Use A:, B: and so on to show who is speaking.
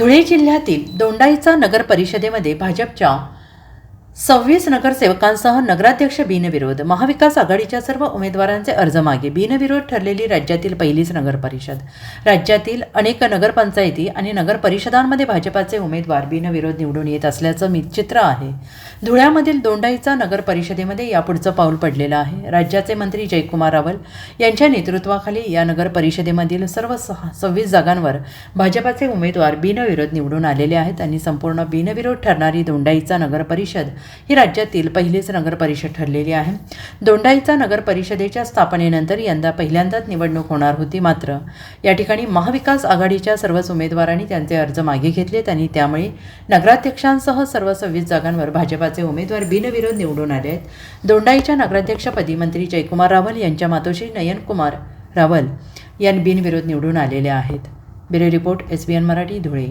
A: धुळे जिल्ह्यातील दोंडाईचा नगर परिषदेमध्ये भाजपच्या सव्वीस नगरसेवकांसह नगराध्यक्ष बिनविरोध. महाविकास आघाडीच्या सर्व उमेदवारांचे अर्ज मागे. बिनविरोध ठरलेली राज्यातील पहिलीच नगरपरिषद राज्यातील अनेक नगरपंचायती आणि नगरपरिषदांमध्ये भाजपाचे उमेदवार बिनविरोध निवडून येत असल्याचं चित्र आहे. धुळ्यामधील दोंडाईचा नगरपरिषदेमध्ये यापुढचं पाऊल पडलेलं आहे. राज्याचे मंत्री जयकुमार रावल यांच्या नेतृत्वाखाली या नगरपरिषदेमधील सर्व सव्वीस जागांवर भाजपाचे उमेदवार बिनविरोध निवडून आलेले आहेत आणि संपूर्ण बिनविरोध ठरणारी दोंडाईचा नगरपरिषद ही राज्यातील पहिलीच नगरपरिषद ठरलेली आहे. दोंडाईचा नगर परिषदेच्या स्थापनेनंतर यंदा पहिल्यांदाच निवडणूक होणार होती मात्र. या ठिकाणी महाविकास आघाडीच्या सर्वच उमेदवारांनी त्यांचे अर्ज मागे घेतले. त्यांनी त्यामुळे नगराध्यक्षांसह सर्व सव्वीस जागांवर भाजपाचे उमेदवार बिनविरोध निवडून आले आहेत. दोंडाईच्या नगराध्यक्षपदी मंत्री जयकुमार रावल यांच्या मातोश्री नयनकुमार रावल यांनी बिनविरोध निवडून आलेले आहेत. Bureau report S B N Marathi Dhule.